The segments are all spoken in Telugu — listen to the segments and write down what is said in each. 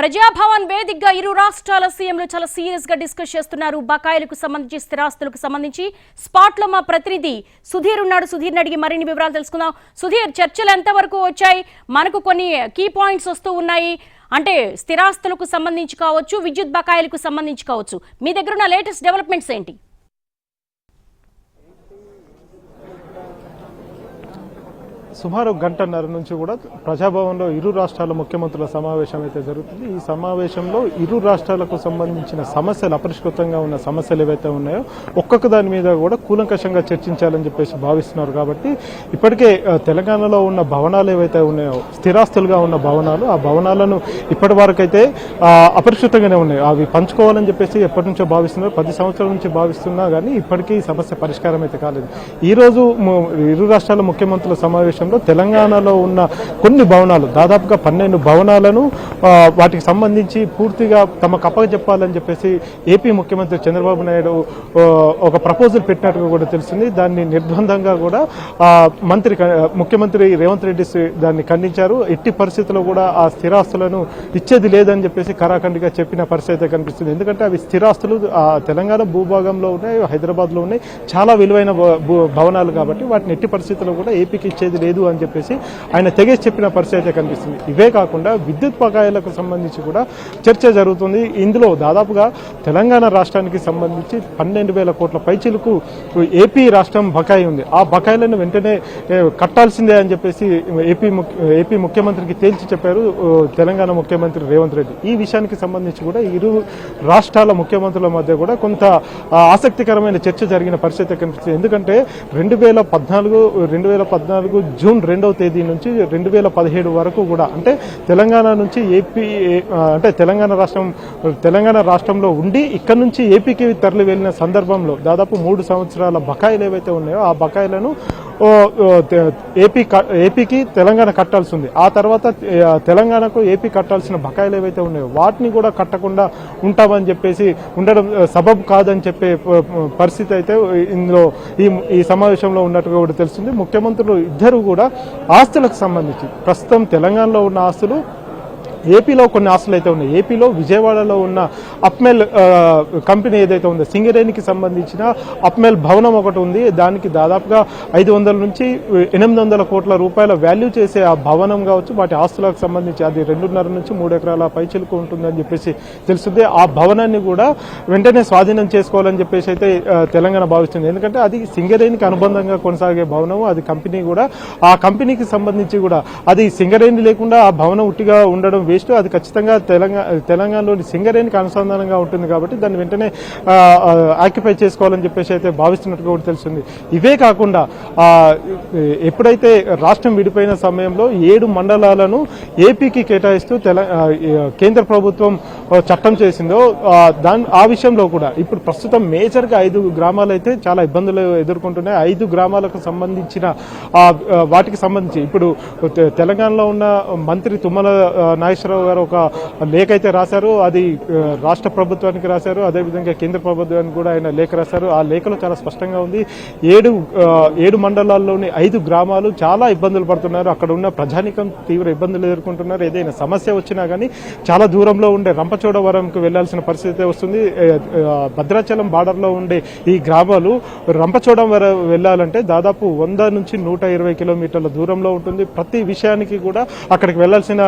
ప్రజాభవన్ వేదికగా ఇరు రాష్ట్రాల సీఎంలు చాలా సీరియస్గా డిస్కస్ చేస్తున్నారు. బకాయిలకు సంబంధించి స్థిరాస్తులకు సంబంధించి. స్పాట్లో మా ప్రతినిధి సుధీర్ ఉన్నాడు. సుధీర్ అడిగి మరిన్ని వివరాలు తెలుసుకుందాం. సుధీర్ చర్చలు ఎంతవరకు వచ్చాయి? మనకు కొన్ని కీ పాయింట్స్ వస్తూ ఉన్నాయి. అంటే స్థిరాస్తులకు సంబంధించి కావచ్చు విద్యుత్ బకాయిలకు సంబంధించి కావచ్చు. మీ దగ్గర ఉన్న లేటెస్ట్ డెవలప్మెంట్స్ ఏంటి? సుమారు గంటన్నర నుంచి కూడా ప్రజాభవన్లో ఇరు రాష్ట్రాల ముఖ్యమంత్రుల సమావేశం అయితే జరుగుతుంది. ఈ సమావేశంలో ఇరు రాష్ట్రాలకు సంబంధించిన సమస్యలు అపరిష్కృతంగా ఉన్న సమస్యలు ఏవైతే ఉన్నాయో ఒక్కొక్క దాని మీద కూడా కూలంకషంగా చర్చించాలని చెప్పేసి భావిస్తున్నారు. కాబట్టి ఇప్పటికే తెలంగాణలో ఉన్న భవనాలు ఏవైతే ఉన్నాయో స్థిరాస్తులుగా ఉన్న భవనాలు ఆ భవనాలను ఇప్పటి వరకైతే అపరిష్కృతంగానే ఉన్నాయి. అవి పంచుకోవాలని చెప్పేసి ఎప్పటి నుంచో భావిస్తున్నారు. పది సంవత్సరాల నుంచి భావిస్తున్నా కానీ ఇప్పటికీ ఈ సమస్య పరిష్కారం అయితే కాలేదు. ఈ రోజు ఇరు రాష్ట్రాల ముఖ్యమంత్రుల సమావేశం సమావేశంలో తెలంగాణలో ఉన్న కొన్ని భవనాలు దాదాపుగా పన్నెండు భవనాలను వాటికి సంబంధించి పూర్తిగా తమ కప్పగ చెప్పాలని చెప్పేసి ఏపీ ముఖ్యమంత్రి చంద్రబాబు నాయుడు ఒక ప్రపోజల్ పెట్టినట్టుగా కూడా తెలిసింది. దాన్ని నిర్బంధంగా కూడా మంత్రి ముఖ్యమంత్రి రేవంత్ రెడ్డి దాన్ని ఖండించారు. ఎట్టి పరిస్థితుల్లో కూడా ఆ స్థిరాస్తులను ఇచ్చేది లేదని చెప్పేసి కరాఖండిగా చెప్పిన పరిస్థితి అయితే కనిపిస్తుంది. ఎందుకంటే అవి స్థిరాస్తులు తెలంగాణ భూభాగంలో ఉన్నాయి హైదరాబాద్లో ఉన్నాయి. చాలా విలువైన భవ- భూ- భవనాలు కాబట్టి వాటిని ఎట్టి పరిస్థితుల్లో కూడా ఏపీకి ఇచ్చేది లేదు. లేదు అని చెప్పేసి ఆయన తెగేసి చెప్పిన పరిస్థితి అయితే కనిపిస్తుంది. ఇవే కాకుండా విద్యుత్ బకాయిలకు సంబంధించి కూడా చర్చ జరుగుతుంది. ఇందులో దాదాపుగా తెలంగాణ రాష్ట్రానికి సంబంధించి పన్నెండు వేల కోట్ల పైచీలకు ఏపీ రాష్ట్రం బకాయి ఉంది. ఆ బకాయిలను వెంటనే కట్టాల్సిందే అని చెప్పేసి ఏపీ ముఖ్య- ఏపీ ముఖ్యమంత్రికి తేల్చి చెప్పారు తెలంగాణ ముఖ్యమంత్రి రేవంత్ రెడ్డి. ఈ విషయానికి సంబంధించి కూడా ఇరు రాష్ట్రాల ముఖ్యమంత్రుల మధ్య కూడా కొంత ఆసక్తికరమైన చర్చ జరిగిన పరిస్థితి కనిపిస్తుంది. ఎందుకంటే రెండు వేల పద్నాలుగు రెండు వేల పద్నాలుగు జూన్ రెండవ తేదీ నుంచి రెండు వేల పదిహేడు వరకు కూడా అంటే తెలంగాణ నుంచి ఏపీ అంటే తెలంగాణ రాష్ట్రం తెలంగాణ రాష్ట్రంలో ఉండి ఇక్కడ నుంచి ఏపీకి తరలి వెళ్ళిన సందర్భంలో దాదాపు మూడు సంవత్సరాల బకాయిలు ఏవైతే ఉన్నాయో ఆ బకాయిలను ఏపీ ఏపీకి తెలంగాణ కట్టాల్సి ఉంది ఆ తర్వాత తెలంగాణకు ఏపీ కట్టాల్సిన బకాయిలు ఏవైతే ఉన్నాయో వాటిని కూడా కట్టకుండా ఉంటామని చెప్పేసి ఉండడం ఆ, సబబు కాదని చెప్పే ప- పరిస్థితి అయితే ఇందులో ఈ ఈ సమావేశంలో ఉన్నట్టుగా కూడా తెలుస్తుంది. ముఖ్యమంత్రులు ఇద్దరు కూడా ఆస్తులకు సంబంధించి ప్రస్తుతం తెలంగాణలో ఉన్న ఆస్తులు ఏపీలో కొన్ని ఆస్తులు అయితే ఉన్నాయి. ఏపీలో విజయవాడలో ఉన్న అప్మెల్ కంపెనీ ఏదైతే ఉందో సింగరేణికి సంబంధించిన అప్మెల్ భవనం ఒకటి ఉంది. దానికి దాదాపుగా ఐదు వందల నుంచి ఎనిమిది వందల కోట్ల రూపాయల వాల్యూ చేసే ఆ భవనం కావచ్చు వాటి ఆస్తులకు సంబంధించి అది రెండున్నర నుంచి మూడు ఎకరాల పైచిలుకు ఉంటుందని చెప్పేసి తెలుస్తుంది. ఆ భవనాన్ని కూడా వెంటనే స్వాధీనం చేసుకోవాలని చెప్పేసి అయితే తెలంగాణ భావిస్తుంది. ఎందుకంటే అది సింగరేణికి అనుబంధంగా కొనసాగే భవనం అది కంపెనీ కూడా ఆ కంపెనీకి సంబంధించి కూడా అది సింగరేణి లేకుండా ఆ భవనం ఉట్టిగా ఉండడం వేస్ట్ అది ఖచ్చితంగా తెలంగాణ తెలంగాణలోని సింగరేణికి అనుసంధానంగా ఉంటుంది కాబట్టి దాన్ని వెంటనే ఆక్యుపై చేసుకోవాలని చెప్పేసి అయితే భావిస్తున్నట్టుగా కూడా తెలుస్తుంది. ఇవే కాకుండా ఎప్పుడైతే రాష్ట్రం విడిపోయిన సమయంలో ఏడు మండలాలను ఏపీకి కేటాయిస్తూ తెల కేంద్ర ప్రభుత్వం చట్టం చేసిందో దాని ఆ విషయంలో కూడా ఇప్పుడు ప్రస్తుతం మేజర్గా ఐదు గ్రామాలు అయితే చాలా ఇబ్బందులు ఎదుర్కొంటున్నాయి. ఐదు గ్రామాలకు సంబంధించిన వాటికి సంబంధించి ఇప్పుడు తె- తెలంగాణలో ఉన్న మంత్రి తుమ్మల నాగేశ్వర నాగేశ్వరరావు గారు ఒక లేఖ అయితే రాశారు అది రాష్ట్ర ప్రభుత్వానికి రాశారు అదేవిధంగా కేంద్ర ప్రభుత్వానికి కూడా ఆయన లేఖ రాశారు. ఆ లేఖలో చాలా స్పష్టంగా ఉంది ఏడు ఏడు మండలాల్లోని ఐదు గ్రామాలు చాలా ఇబ్బందులు పడుతున్నారు. అక్కడ ఉన్న ప్రజానికం తీవ్ర ఇబ్బందులు ఎదుర్కొంటున్నారు. ఏదైనా సమస్య వచ్చినా కానీ చాలా దూరంలో ఉండే రంపచోడవరంకు వెళ్ళాల్సిన పరిస్థితి వస్తుంది. భద్రాచలం బార్డర్లో ఉండే ఈ గ్రామాలు రంపచోడం వర వెళ్ళాలంటే దాదాపు వంద నుంచి నూట ఇరవై కిలోమీటర్ల దూరంలో ఉంటుంది. ప్రతి విషయానికి కూడా అక్కడికి వెళ్ళాల్సిన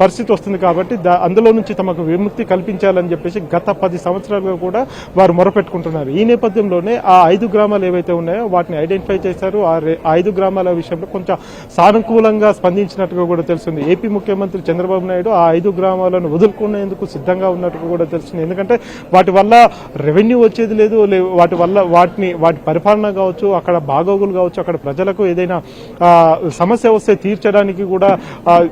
పరిస్థితి వస్తుంది కాబట్టి దా- అందులో నుంచి తమకు విముక్తి కల్పించాలని చెప్పేసి గత పది సంవత్సరాలుగా కూడా వారు మొరపెట్టుకుంటున్నారు. ఈ నేపథ్యంలోనే ఆ ఐదు గ్రామాలు ఏవైతే ఉన్నాయో వాటిని ఐడెంటిఫై చేశారు. ఆ ఐదు గ్రామాల విషయంలో కొంచెం సానుకూలంగా స్పందించినట్టుగా కూడా తెలుస్తుంది. ఏపీ ముఖ్యమంత్రి చంద్రబాబు నాయుడు ఆ ఐదు గ్రామాలను వదులుకునేందుకు సిద్ధంగా ఉన్నట్టుగా కూడా తెలుస్తుంది. ఎందుకంటే వాటి వల్ల రెవెన్యూ వచ్చేది లేదు వాటి వల్ల వాటిని వాటి పరిపాలన కావచ్చు అక్కడ బాగోగులు కావచ్చు అక్కడ ప్రజలకు ఏదైనా సమస్య వస్తే తీర్చడానికి కూడా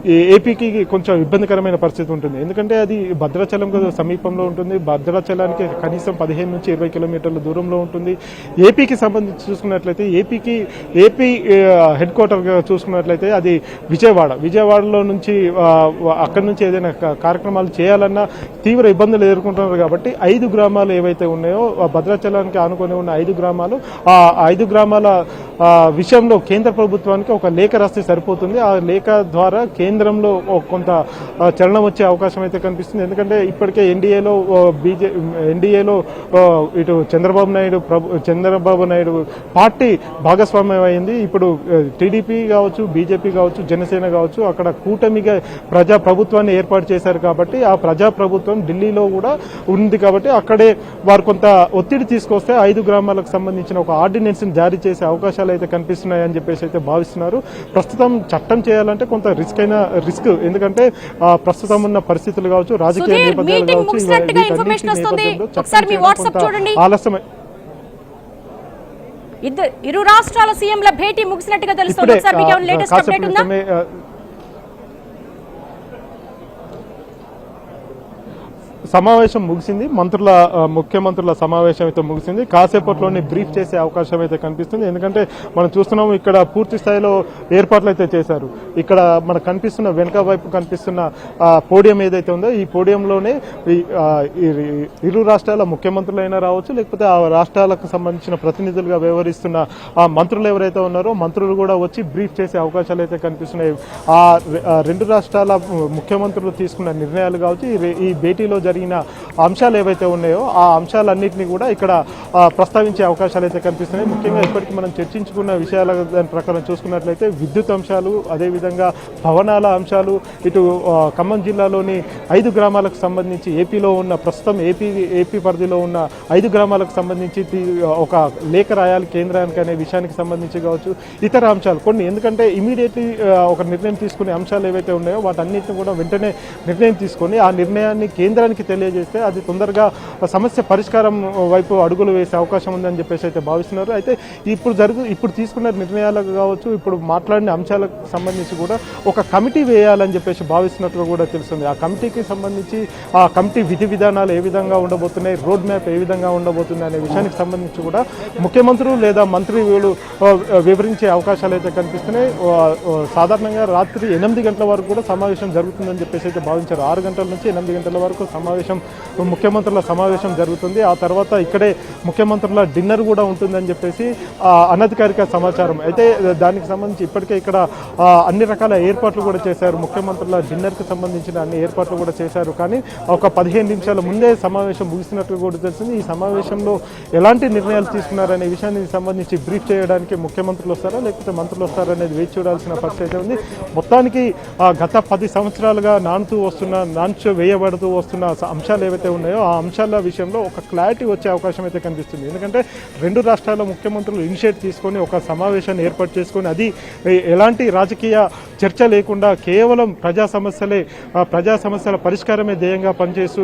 ఏ- ఏపీకి కొంచెం కొంచెం ఇబ్బందికరమైన పరిస్థితి ఉంటుంది. ఎందుకంటే అది భద్రాచలం సమీపంలో ఉంటుంది. భద్రాచలానికి కనీసం పదిహేను నుంచి ఇరవై కిలోమీటర్ల దూరంలో ఉంటుంది. ఏపీకి సంబంధించి చూసుకున్నట్లయితే ఏపీకి ఏపీ హెడ్ క్వార్టర్ చూసుకున్నట్లయితే అది విజయవాడ. విజయవాడలో నుంచి అక్కడి నుంచి ఏదైనా కార్యక్రమాలు చేయాలన్నా తీవ్ర ఇబ్బందులు ఎదుర్కొంటున్నారు కాబట్టి ఐదు గ్రామాలు ఏవైతే ఉన్నాయో ఆ భద్రాచలానికి ఆనుకొని ఉన్న ఐదు గ్రామాలు ఆ ఐదు గ్రామాల విషయంలో కేంద్ర ప్రభుత్వానికి ఒక లేఖ రాస్తే సరిపోతుంది. ఆ లేఖ ద్వారా కేంద్రంలో కొంత చలనం వచ్చే అవకాశం అయితే కనిపిస్తుంది. ఎందుకంటే ఇప్పటికే ఎన్డీఏలో బీజే ఎన్డీఏలో ఇటు చంద్రబాబు నాయుడు ప్రభు చంద్రబాబు నాయుడు పార్టీ భాగస్వామ్యం అయింది ఇప్పుడు టీడీపీ కావచ్చు బీజేపీ కావచ్చు జనసేన కావచ్చు అక్కడ కూటమిగా ప్రజా ప్రభుత్వాన్ని ఏర్పాటు చేశారు కాబట్టి ఆ ప్రజా ప్రభుత్వం ఢిల్లీలో కూడా ఉంది కాబట్టి అక్కడే వారు కొంత ఒత్తిడి తీసుకొస్తే ఐదు గ్రామాలకు సంబంధించిన ఒక ఆర్డినెన్స్ జారీ చేసే అవకాశాలు అయితే కనిపిస్తున్నాయని చెప్పేసి అయితే భావిస్తున్నారు. ప్రస్తుతం చట్టం చేయాలంటే కొంత రిస్క్ అయిన రిస్క్. ఎందుకంటే ప్రస్తుతం ఉన్న పరిస్థితులు కావచ్చు రాజకీయ నేపథ్యాలు కావచ్చు ఇవ- ముగిసినట్టుగా వీటన్నిటి ఇన్ఫర్మేషన్ వస్తుంది. నేపథ్యంలో చట్టం ఒకసారి మీ చేయడం వాట్సాప్ కొంత చూడండి. ఆలస్యమై. ఇరు రాష్ట్రాల సీఎంల భేటీ ముగిసినట్టుగా తెలుస్తుంది. ఒకసారి మీకు లేటెస్ట్ అప్డేట్ ఉందా క్రితమే, ఆ, సమావేశం ముగిసింది. మంత్రుల ముఖ్యమంత్రుల సమావేశం అయితే ముగిసింది. కాసేపట్లోనే బ్రీఫ్ చేసే అవకాశం అయితే కనిపిస్తుంది. ఎందుకంటే మనం చూస్తున్నాం ఇక్కడ పూర్తి స్థాయిలో ఏర్పాట్లు అయితే చేశారు. ఇక్కడ మనకు కనిపిస్తున్న వెనక వైపు కనిపిస్తున్న ఆ, పోడియం ఏదైతే ఉందో ఈ పోడియంలోనే ఇరు రాష్ట్రాల ముఖ్యమంత్రులైనా రావచ్చు లేకపోతే ఆ రాష్ట్రాలకు సంబంధించిన ప్రతినిధులుగా వ్యవహరిస్తున్న ఆ మంత్రులు ఎవరైతే ఉన్నారో మంత్రులు కూడా వచ్చి బ్రీఫ్ చేసే అవకాశాలు అయితే కనిపిస్తున్నాయి. ఆ రెండు రాష్ట్రాల ముఖ్యమంత్రులు తీసుకున్న నిర్ణయాలు కావచ్చు. ఈ భేటీలో జరిగే జరిగిన అంశాలు ఏవైతే ఉన్నాయో ఆ అంశాలన్నింటినీ కూడా ఇక్కడ ప్రస్తావించే అవకాశాలు అయితే కనిపిస్తున్నాయి. ముఖ్యంగా ఇప్పటికీ మనం చర్చించుకున్న విషయాల దాని ప్రకారం చూసుకున్నట్లయితే విద్యుత్ అంశాలు అదేవిధంగా భవనాల అంశాలు ఇటు ఖమ్మం జిల్లాలోని ఐదు గ్రామాలకు సంబంధించి ఏపీలో ఉన్న ప్రస్తుతం ఏపీ ఏపీ పరిధిలో ఉన్న ఐదు గ్రామాలకు సంబంధించి ఒక లేఖ రాయాలి కేంద్రానికి అనే విషయానికి సంబంధించి కావచ్చు ఇతర అంశాలు కొన్ని. ఎందుకంటే ఇమీడియట్లీ ఒక నిర్ణయం తీసుకునే అంశాలు ఏవైతే ఉన్నాయో వాటన్నిటిని కూడా వెంటనే నిర్ణయం తీసుకొని ఆ నిర్ణయాన్ని కేంద్రానికి తెలియజేస్తే అది తొందరగా సమస్య పరిష్కారం వైపు అడుగులు వేసే అవకాశం ఉందని చెప్పేసి అయితే భావిస్తున్నారు. అయితే ఇప్పుడు జరుగు ఇప్పుడు తీసుకున్న నిర్ణయాలకు కావచ్చు ఇప్పుడు మాట్లాడిన అంశాలకు సంబంధించి కూడా ఒక కమిటీ వేయాలని చెప్పేసి భావిస్తున్నట్టుగా కూడా తెలుస్తుంది. ఆ కమిటీకి సంబంధించి ఆ కమిటీ విధి విధానాలు ఏ విధంగా ఉండబోతున్నాయి రోడ్ మ్యాప్ ఏ విధంగా ఉండబోతుంది అనే విషయానికి సంబంధించి కూడా ముఖ్యమంత్రులు లేదా మంత్రి వివరించే అవకాశాలు అయితే కనిపిస్తున్నాయి. సాధారణంగా రాత్రి ఎనిమిది గంటల వరకు కూడా సమావేశం జరుగుతుందని చెప్పేసి అయితే భావించారు. ఆరు గంటల నుంచి ఎనిమిది గంటల వరకు సమావేశం ముఖ్యమంత్రుల సమావేశం జరుగుతుంది. ఆ తర్వాత ఇక్కడే ముఖ్యమంత్రుల డిన్నర్ కూడా ఉంటుందని చెప్పేసి అనధికారిక సమాచారం. అయితే దానికి సంబంధించి ఇప్పటికే ఇక్కడ అన్ని రకాల ఏర్పాట్లు కూడా చేశారు. ముఖ్యమంత్రుల డిన్నర్కి సంబంధించిన అన్ని ఏర్పాట్లు కూడా చేశారు. కానీ ఒక పదిహేను నిమిషాల ముందే సమావేశం ముగిసినట్లు కూడా తెలిసింది. ఈ సమావేశంలో ఎలాంటి నిర్ణయాలు తీసుకున్నారనే విషయానికి సంబంధించి బ్రీఫ్ చేయడానికి ముఖ్యమంత్రులు వస్తారా లేకపోతే మంత్రులు వస్తారా అనేది వేచి చూడాల్సిన పరిస్థితి అయితే ఉంది. మొత్తానికి గత పది సంవత్సరాలుగా నానుతూ వస్తున్న నాన్చు వేయబడుతూ వస్తున్న అంశాలు ఏవైతే ఉన్నాయో ఆ అంశాల విషయంలో ఒక క్లారిటీ వచ్చే అవకాశం అయితే కనిపిస్తుంది. ఎందుకంటే రెండు రాష్ట్రాల ముఖ్యమంత్రులు ఇనిషియేట్ తీసుకొని ఒక సమావేశాన్ని ఏర్పాటు చేసుకొని అది ఎలాంటి రాజకీయ చర్చ లేకుండా కేవలం ప్రజా సమస్యలే ప్రజా సమస్యల పరిష్కారమే ధ్యేయంగా పనిచేస్తూ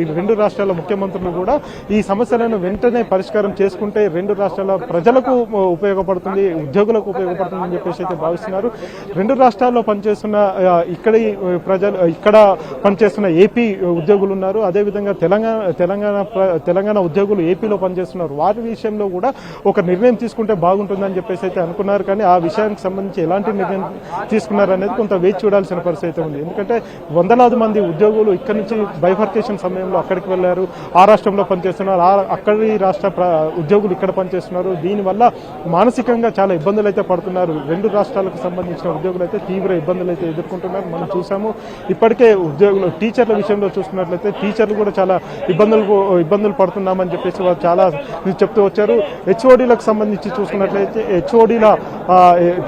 ఈ రెండు రాష్ట్రాల ముఖ్యమంత్రులు కూడా ఈ సమస్యలను వెంటనే పరిష్కారం చేసుకుంటే రెండు రాష్ట్రాల ప్రజలకు ఉపయోగపడుతుంది ఉద్యోగులకు ఉపయోగపడుతుంది అని చెప్పేసి అయితే భావిస్తున్నారు. రెండు రాష్ట్రాల్లో పనిచేస్తున్న ఇక్కడ ఇక్కడి ప్రజలు ఇక్కడ పనిచేస్తున్న ఏపీ ఉద్యోగ ఉద్యోగులు ఉన్నారు. అదేవిధంగా తెలంగాణ తెలంగాణ ప్ర- తెలంగాణ ఉద్యోగులు ఏపీలో పనిచేస్తున్నారు. వారి విషయంలో కూడా ఒక నిర్ణయం తీసుకుంటే బాగుంటుందని చెప్పేసి అయితే అనుకున్నారు. కానీ ఆ విషయానికి సంబంధించి ఎలాంటి నిర్ణయం తీసుకున్నారు అనేది కొంత వేచి చూడాల్సిన పరిస్థితి అయితే ఉంది. ఎందుకంటే వందలాది మంది ఉద్యోగులు ఇక్కడి నుంచి బైఫర్కేషన్ సమయంలో అక్కడికి వెళ్ళారు. ఆ రాష్ట్రంలో పనిచేస్తున్నారు. ఆ అక్కడి రాష్ట్ర ప్ర- ఉద్యోగులు ఇక్కడ పనిచేస్తున్నారు. దీనివల్ల మానసికంగా చాలా ఇబ్బందులు అయితే పడుతున్నారు. రెండు రాష్ట్రాలకు సంబంధించిన ఉద్యోగులు అయితే తీవ్ర ఇబ్బందులు అయితే ఎదుర్కొంటున్నారు. మనం చూసాము. ఇప్పటికే ఉద్యోగులు టీచర్ల విషయంలో చూసుకున్నట్లయితే టీచర్లు కూడా చాలా ఇబ్బందులు ఇబ్బందులు పడుతున్నామని చెప్పేసి వారు చాలా చెప్తూ వచ్చారు. హెచ్ఓడీలకు సంబంధించి చూసుకున్నట్లయితే హెచ్ఓడీల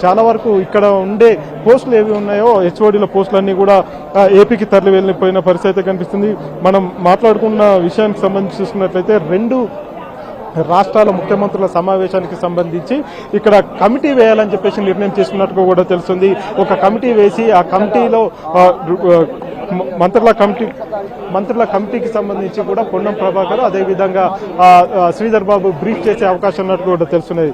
చాలా వరకు ఇక్కడ ఉండే పోస్టులు ఏవి ఉన్నాయో హెచ్ఓడీల పోస్టులన్నీ కూడా ఏపీకి తరలి వెళ్ళిపోయిన పరిస్థితి అయితే కనిపిస్తుంది. మనం మాట్లాడుకున్న విషయానికి సంబంధించి చూసుకున్నట్లయితే రెండు రాష్ట్రాల ముఖ్యమంత్రుల సమావేశానికి సంబంధించి ఇక్కడ కమిటీ వేయాలని చెప్పేసి నిర్ణయం తీసుకున్నట్టుగా కూడా తెలుస్తుంది. ఒక కమిటీ వేసి ఆ కమిటీలో మంత్రుల కమిటీ మంత్రుల కమిటీకి సంబంధించి కూడా పొన్నం ప్రభాకర్ అదేవిధంగా శ్రీధర్ బాబు బ్రీఫ్ చేసే అవకాశం ఉన్నట్టు కూడా తెలుస్తున్నది.